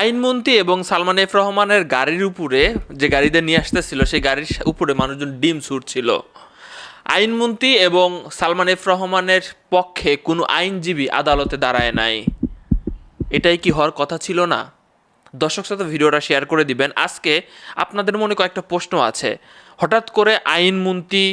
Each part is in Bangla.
আইনমন্ত্রী এবং সালমান এফ রহমানের গাড়ির উপরে যে গাড়িতে নিয়ে আসতেছিল, সেই গাড়ির উপরে মানুষজন ডিম ছুটছিল আইনমন্ত্রী এবং সালমান এফ রহমানের পক্ষে কোনো আইনজীবী আদালতে দাঁড়ায় নাই। এটাই কি হওয়ার কথা ছিল না? দর্শক সাথে ভিডিওটা শেয়ার করে দিবেন। আজকে আপনাদের মনে কয়েকটা প্রশ্ন আছে। হঠাৎ করে আইনমন্ত্রী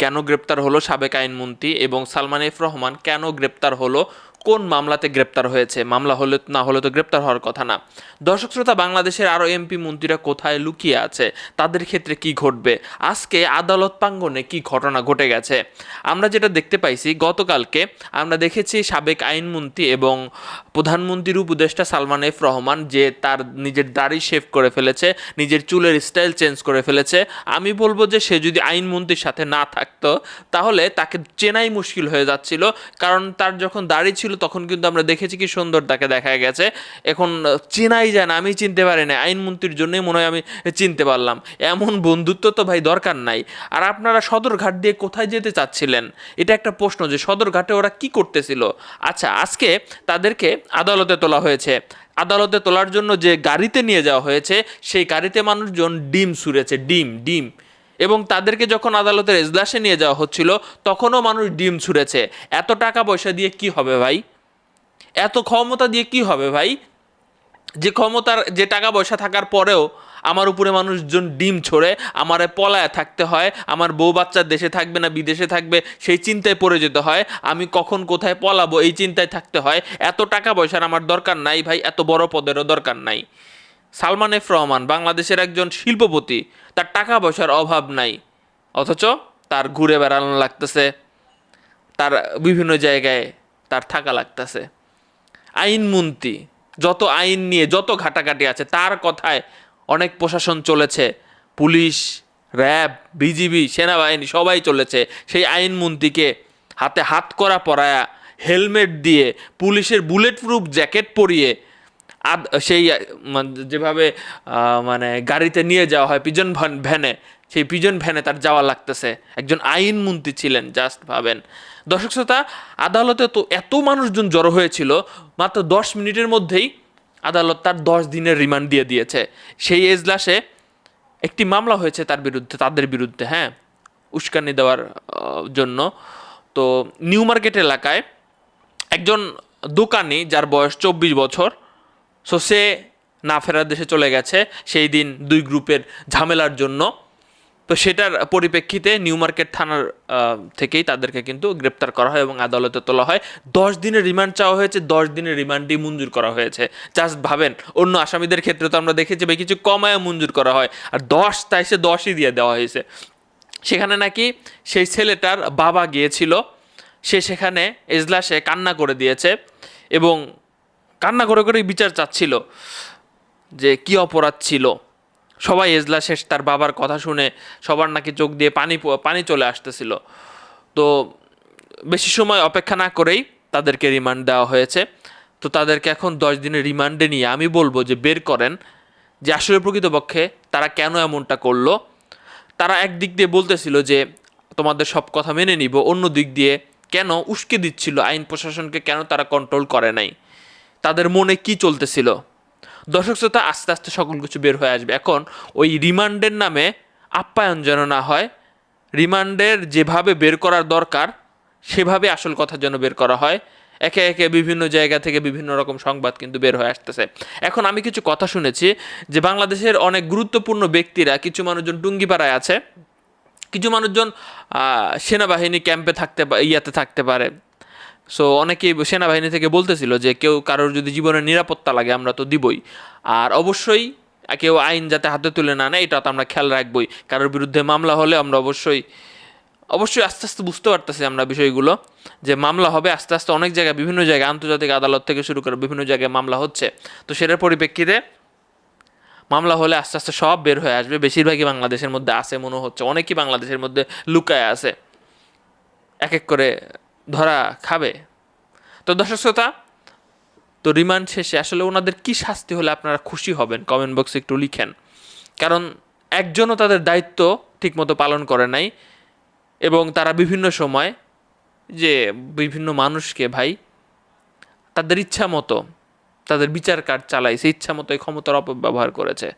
কেন গ্রেপ্তার হলো? সাবেক আইনমন্ত্রী এবং সালমান এফ রহমান কেন গ্রেপ্তার হলো? কোন মামলাতে গ্রেপ্তার হয়েছে? মামলা হলে, না হলে তো গ্রেপ্তার হওয়ার কথা না। দর্শক শ্রোতা, বাংলাদেশের আরও এমপি মন্ত্রীরা কোথায় লুকিয়ে আছে? তাদের ক্ষেত্রে কি ঘটবে? আজকে আদালত প্রাঙ্গনে কি ঘটনা ঘটে গেছে? আমরা যেটা দেখতে পাইছি, গতকালকে আমরা দেখেছি সাবেক আইনমন্ত্রী এবং প্রধানমন্ত্রীর উপদেষ্টা সালমান এফ রহমান যে তার নিজের দাড়ি শেভ করে ফেলেছে, নিজের চুলের স্টাইল চেঞ্জ করে ফেলেছে। আমি বলব যে সে যদি আইনমন্ত্রীর সাথে না থাকতো, তাহলে তাকে চেনাই মুশকিল হয়ে যাচ্ছিল। কারণ তার যখন দাড়ি ছিল তখন কিন্তু আমরা দেখেছি কি সুন্দর তাকে দেখা গেছে। এখন চেনাই যায় না, আমি চিনতে পারি না আইনমন্ত্রীর জন্যই মনে হয় আমি চিনতে পারলাম। এমন বন্ধুত্ব তো ভাই দরকার নাই। আর আপনারা সদরঘাট দিয়ে কোথায় যেতে চাচ্ছিলেন? এটা একটা প্রশ্ন যে সদরঘাটে ওরা কি করতেছিল? আচ্ছা আজকে তাদেরকে আদালতে তোলা হয়েছে। আদালতে তোলার জন্য যে গাড়িতে নিয়ে যাওয়া হয়েছে, সেই গাড়িতে মানুষজন ডিম ছুঁড়েছে, ডিম ডিম। এবং তাদেরকে যখন আদালতের এজলাসে নিয়ে যাওয়া হচ্ছিল, তখনও মানুষ ডিম ছুঁড়েছে। এত টাকা পয়সা দিয়ে কি হবে ভাই? এত ক্ষমতা দিয়ে কি হবে ভাই? যে ক্ষমতার, যে টাকা পয়সা থাকার পরেও আমার উপরে মানুষজন ডিম ছড়ে, আমারে পলায় থাকতে হয়, আমার বউ বাচ্চা দেশে থাকবে না, বিদেশে থাকবে, সেই চিন্তায় পড়ে যেতে হয়, আমি কখন কোথায় পলাবো, এই চিন্তায় থাকতে হয়। এত টাকা পয়সার আমার দরকার নাই ভাই, এত বড় পদেরও দরকার নাই। সালমান এফ রহমান বাংলাদেশের একজন শিল্পপতি। তার টাকা পয়সার অভাব নাই। অথচ তার ঘুরে বেড়ানো লাগতেছে। তার বিভিন্ন জায়গায় তার থাকা লাগতেছে। আইনমন্ত্রী যত আইন নিয়ে যত ঘাটাঘাটি আছে, তার কথায় অনেক প্রশাসন চলেছে। পুলিশ, র্যাব, বিজিবি, সেনাবাহিনী সবাই চলেছে। সেই আইনমন্ত্রীকে হাতে হাত করা পরায়া হেলমেট দিয়ে পুলিশের বুলেট প্রুফ জ্যাকেট পরিয়ে সেই যেভাবে মানে গাড়িতে নিয়ে যাওয়া হয় পিজন ভ্যান, ভ্যানে, সেই পিজন ভ্যানে তার যাওয়া লাগতেছে। একজন আইনমন্ত্রী ছিলেন, জাস্ট ভাবেন। দর্শক শ্রোতা, আদালতে তো এত মানুষজন জড়ো হয়েছিল, মাত্র দশ মিনিটের মধ্যেই আদালত তার দশ দিনের রিমান্ড দিয়ে দিয়েছে। সেই এজলাসে একটি মামলা হয়েছে তার বিরুদ্ধে, তাদের বিরুদ্ধে হ্যাঁ উস্কানি দেওয়ার জন্য। তো নিউ মার্কেট এলাকায় একজন দোকানি যার বয়স চব্বিশ বছর সো সে না ফেরার দেশে চলে গেছে, সেই দিন দুই গ্রুপের ঝামেলার জন্য। তো সেটার পরিপ্রেক্ষিতে নিউ মার্কেট থানার থেকেই তাদেরকে কিন্তু গ্রেপ্তার করা হয় এবং আদালতে তোলা হয়। দশ দিনের রিমান্ড চাওয়া হয়েছে, দশ দিনের রিমান্ডই মঞ্জুর করা হয়েছে। জাস্ট ভাবেন, অন্য আসামিদের ক্ষেত্রে তো আমরা দেখেছি ভাই, কিছু কমায় মঞ্জুর করা হয়। আর দশ, তাই সে দশই দিয়ে দেওয়া হয়েছে। সেখানে নাকি সেই ছেলেটার বাবা গিয়েছিল, সে সেখানে এজলাসে কান্না করে দিয়েছে এবং কান্না করে করেই বিচার চাচ্ছিল যে কি অপরাধ ছিল। সবাই এজলা শেষ তার বাবার কথা শুনে সবার নাকি চোখ দিয়ে পানি পানি চলে আসতেছিল। তো বেশি সময় অপেক্ষা না করেই তাদেরকে রিমান্ড দেওয়া হয়েছে। তো তাদেরকে এখন দশ দিনের রিমান্ডে নিয়ে আমি বলব যে বের করেন যে আসলে প্রকৃতপক্ষে তারা কেন এমনটা করল। তারা একদিক দিয়ে বলতেছিল যে তোমাদের সব কথা মেনে নিব, অন্য দিক দিয়ে কেন উস্কে দিচ্ছিল, আইন প্রশাসনকে কেন তারা কন্ট্রোল করে নাই? তাদের মনে কি চলতেছিল? দর্শক শ্রোতা, আস্তে আস্তে সকল কিছু বের হয়ে আসবে। এখন ওই রিমান্ডের নামে আপ্যায়ন যেন না হয়, রিমান্ডের যেভাবে বের করার দরকার, সেভাবে আসল কথা যেন বের করা হয়। একে একে বিভিন্ন জায়গা থেকে বিভিন্ন রকম সংবাদ কিন্তু বের হয়ে আসতেছে। এখন আমি কিছু কথা শুনেছি যে বাংলাদেশের অনেক গুরুত্বপূর্ণ ব্যক্তিরা, কিছু মানুষজন টুঙ্গিপাড়ায় আছে, কিছু মানুষজন সেনাবাহিনী ক্যাম্পে থাকতে ইয়াতে থাকতে পারে। সো অনেকেই সেনাবাহিনী থেকে বলতেছিল যে কেউ কারোর যদি জীবনের নিরাপত্তা লাগে আমরা তো দিবই। আর অবশ্যই কেউ আইন যাতে হাতে তুলে না নেয়, এটা তো আমরা খেয়াল রাখবই। কারোর বিরুদ্ধে মামলা হলে আমরা অবশ্যই অবশ্যই আস্তে আস্তে বুঝতে পারতেছি আমরা বিষয়গুলো, যে মামলা হবে আস্তে আস্তে অনেক জায়গায়, বিভিন্ন জায়গায়, আন্তর্জাতিক আদালত থেকে শুরু করে বিভিন্ন জায়গায় মামলা হচ্ছে। তো সেটার পরিপ্রেক্ষিতে মামলা হলে আস্তে আস্তে সব বের হয়ে আসবে। বেশিরভাগই বাংলাদেশের মধ্যে আছে, মনে হচ্ছে। অনেকেই বাংলাদেশের মধ্যে লুকায় আছে। এক এক করে ধরা খাবে। তো দর্শক শ্রোতা, তো রিমান্ড শেষে আসলে ওনাদের কি শাস্তি হলে আপনারা খুশি হবেন? কমেন্ট বক্সে একটু লিখেন। কারণ একজনও তাদের দায়িত্ব ঠিকমতো পালন করে নাই এবং তারা বিভিন্ন সময় যে বিভিন্ন মানুষকে ভাই তাদের ইচ্ছা মতো, তাদের বিচার কার্ড চালাইছে ইচ্ছা মতো এই ক্ষমতার অপব্যবহার করেছে।